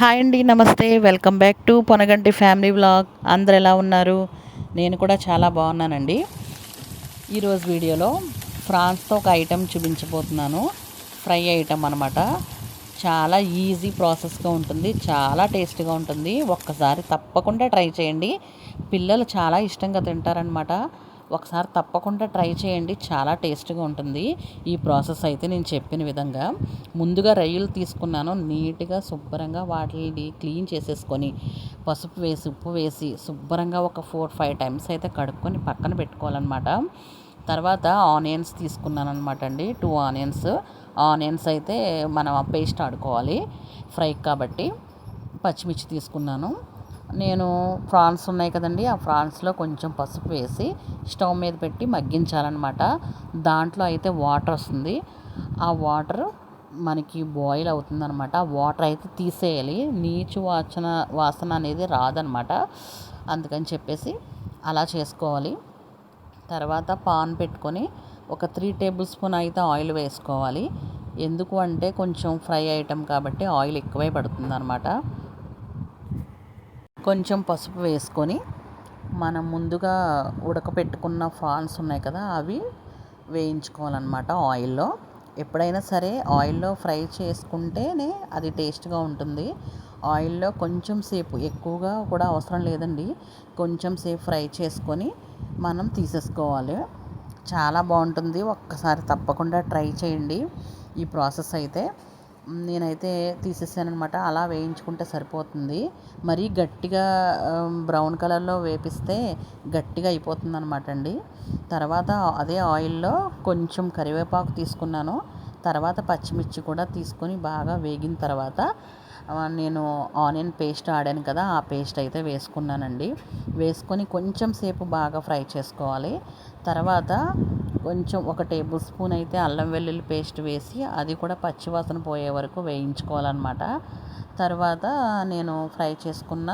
Hi అండి నమస్తే. Welcome back to Ponaganti family vlog. అందరు ఎలా ఉన్నారు? నేను కూడా చాలా బాగున్నానండి. ఈరోజు వీడియోలో ఫ్రాన్స్తో ఒక ఐటెం చూపించబోతున్నాను. ఫ్రై ఐటెం అనమాట చాలా ఈజీ ప్రాసెస్గా ఉంటుంది. చాలా టేస్ట్గా ఉంటుంది. ఒక్కసారి తప్పకుండా ట్రై చేయండి. పిల్లలు చాలా ఇష్టంగా తింటారనమాట ఒకసారి తప్పకుండా ట్రై చేయండి. చాలా టేస్ట్గా ఉంటుంది. ఈ ప్రాసెస్ అయితే నేను చెప్పిన విధంగా. ముందుగా రొయ్యలు తీసుకున్నాను. నీట్గా శుభ్రంగా వాటిని క్లీన్ చేసేసుకొని పసుపు వేసి ఉప్పు వేసి శుభ్రంగా ఒక ఫోర్ ఫైవ్ టైమ్స్ అయితే కడుక్కొని పక్కన పెట్టుకోవాలన్నమాట. తర్వాత ఆనియన్స్ తీసుకున్నాను అనమాట అండి. Two onions. ఆనియన్స్ అయితే మనం పేస్ట్ ఆడుకోవాలి. ఫ్రై కాబట్టి పచ్చిమిర్చి తీసుకున్నాను. నేను ప్రాన్స్ ఉన్నాయి కదండి ఆ ప్రాన్స్లో కొంచెం పసుపు వేసి స్టవ్ మీద పెట్టి మగ్గించాలన్నమాట. దాంట్లో అయితే వాటర్ వస్తుంది. ఆ వాటర్ మనకి బాయిల్ అవుతుందన్నమాట. ఆ వాటర్ అయితే తీసేయాలి. నీచు వాసన వాసన అనేది రాదనమాట అందుకని చెప్పేసి అలా చేసుకోవాలి. తర్వాత పాన్ పెట్టుకొని ఒక త్రీ టేబుల్ స్పూన్ అయితే ఆయిల్ వేసుకోవాలి. ఎందుకు అంటే కొంచెం ఫ్రై ఐటెం కాబట్టి ఆయిల్ ఎక్కువే పడుతుంది అనమాట కొంచెం పసుపు వేసుకొని మనం ముందుగా ఉడకపెట్టుకున్న ఫాన్స్ ఉన్నాయి కదా అవి వేయించుకోవాలన్నమాట ఆయిల్లో. ఎప్పుడైనా సరే ఆయిల్లో ఫ్రై చేసుకుంటేనే అది టేస్ట్గా ఉంటుంది. ఆయిల్లో కొంచెం సేపు ఎక్కువగా కూడా అవసరం లేదండి. కొంచెం సేపు ఫ్రై చేసుకొని మనం తీసేసుకోవాలి. చాలా బాగుంటుంది. ఒక్కసారి తప్పకుండా ట్రై చేయండి ఈ ప్రాసెస్ అయితే. నేనైతే తీసేసానమాట అలా వేయించుకుంటే సరిపోతుంది. మరీ గట్టిగా బ్రౌన్ కలర్లో వేపిస్తే గట్టిగా అయిపోతుంది అనమాట అండి. తర్వాత అదే ఆయిల్లో కొంచెం కరివేపాకు తీసుకున్నాను. తర్వాత పచ్చిమిర్చి కూడా తీసుకొని బాగా వేగిన తర్వాత నేను ఆనియన్ పేస్ట్ ఆడాను కదా ఆ పేస్ట్ అయితే వేసుకున్నానండి. వేసుకొని కొంచెం సేపు బాగా ఫ్రై చేసుకోవాలి. తర్వాత కొంచెం ఒక టేబుల్ స్పూన్ అయితే అల్లం వెల్లుల్లి పేస్ట్ వేసి అది కూడా పచ్చివాసన పోయే వరకు వేయించుకోవాలన్నమాట. తర్వాత నేను ఫ్రై చేసుకున్న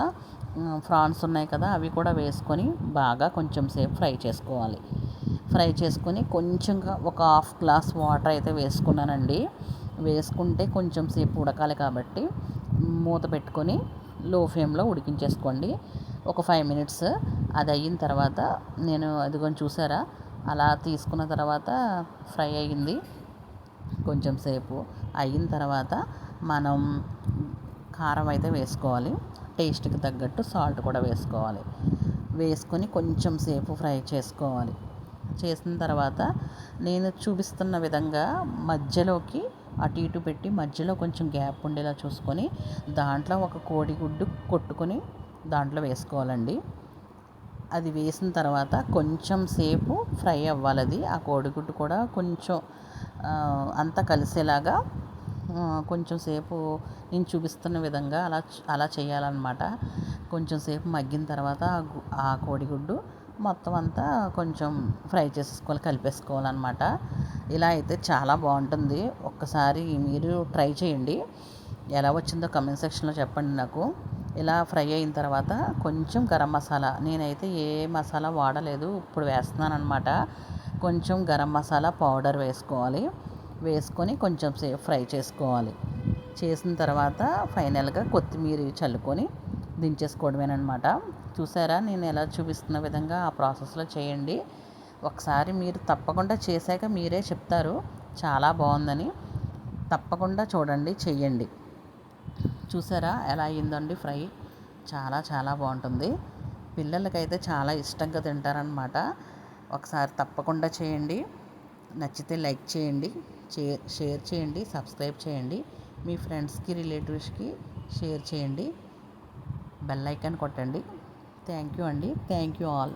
ఫ్రాన్స్ ఉన్నాయి కదా అవి కూడా వేసుకొని బాగా కొంచెం సేపు ఫ్రై చేసుకోవాలి. ఫ్రై చేసుకొని కొంచెంగా ఒక హాఫ్ గ్లాస్ వాటర్ అయితే వేసుకున్నానండి. వేసుకుంటే కొంచెం సేపు ఉడకాలి కాబట్టి మూత పెట్టుకొని లో ఫ్లేమ్లో ఉడికించేసుకోండి. ఒక ఫైవ్ మినిట్స్ అది అయిన తర్వాత నేను అదిగొని చూసారా? అలా తీసుకున్న తర్వాత ఫ్రై అయ్యింది కొంచెం సేపు అయిన తర్వాత మనం కారం అయితే వేసుకోవాలి. టేస్ట్కి తగ్గట్టు సాల్ట్ కూడా వేసుకోవాలి. వేసుకొని కొంచెం సేపు ఫ్రై చేసుకోవాలి. చేసిన తర్వాత నేను చూపిస్తున్న విధంగా మధ్యలోకి అటు ఇటు పెట్టి మధ్యలో కొంచెం గ్యాప్ ఉండేలా చూసుకొని దాంట్లో ఒక కోడిగుడ్డు కొట్టుకొని దాంట్లో వేసుకోవాలండి. అది వేసిన తర్వాత కొంచెం సేపు ఫ్రై అవ్వాలి అది ఆ కోడిగుడ్డు కూడా కొంచెం అంతా కలిసేలాగా కొంచెం సేపు నేను చూపిస్తున్న విధంగా అలా అలా చేయాలన్నమాట. కొంచెం సేపు మగ్గిన తర్వాత ఆ కోడిగుడ్డు మొత్తం అంతా కొంచెం ఫ్రై చేసేసుకోవాలి కలిపేసుకోవాలన్నమాట. ఇలా అయితే చాలా బాగుంటుంది. ఒక్కసారి మీరు ట్రై చేయండి. ఎలా వచ్చిందో కమెంట్ సెక్షన్లో చెప్పండి నాకు. ఇలా ఫ్రై అయిన తర్వాత కొంచెం గరం మసాలా నేనైతే ఏ మసాలా వాడలేదు ఇప్పుడు వేస్తున్నాను అనమాట కొంచెం గరం మసాలా పౌడర్ వేసుకోవాలి. వేసుకొని కొంచెం సేపు ఫ్రై చేసుకోవాలి. చేసిన తర్వాత ఫైనల్గా కొత్తిమీర చల్లుకొని దించేసుకోవడమేనమాట చూసారా? నేను ఎలా చూపిస్తున్న విధంగా ఆ ప్రాసెస్లో చేయండి. ఒకసారి మీరు తప్పకుండా చేశాక మీరే చెప్తారు. చాలా బాగుందని. తప్పకుండా చూడండి చెయ్యండి. చూసారా? ఎలా అయిందండి ఫ్రై? చాలా చాలా బాగుంటుంది. పిల్లలకైతే చాలా ఇష్టంగా తింటారనమాట ఒకసారి తప్పకుండా చేయండి. నచ్చితే లైక్ చేయండి. షేర్ చేయండి. సబ్స్క్రైబ్ చేయండి. మీ ఫ్రెండ్స్కి రిలేటివ్స్కి షేర్ చేయండి. బెల్ ఐకాన్ కొట్టండి. థ్యాంక్ యూ అండి. Thank you all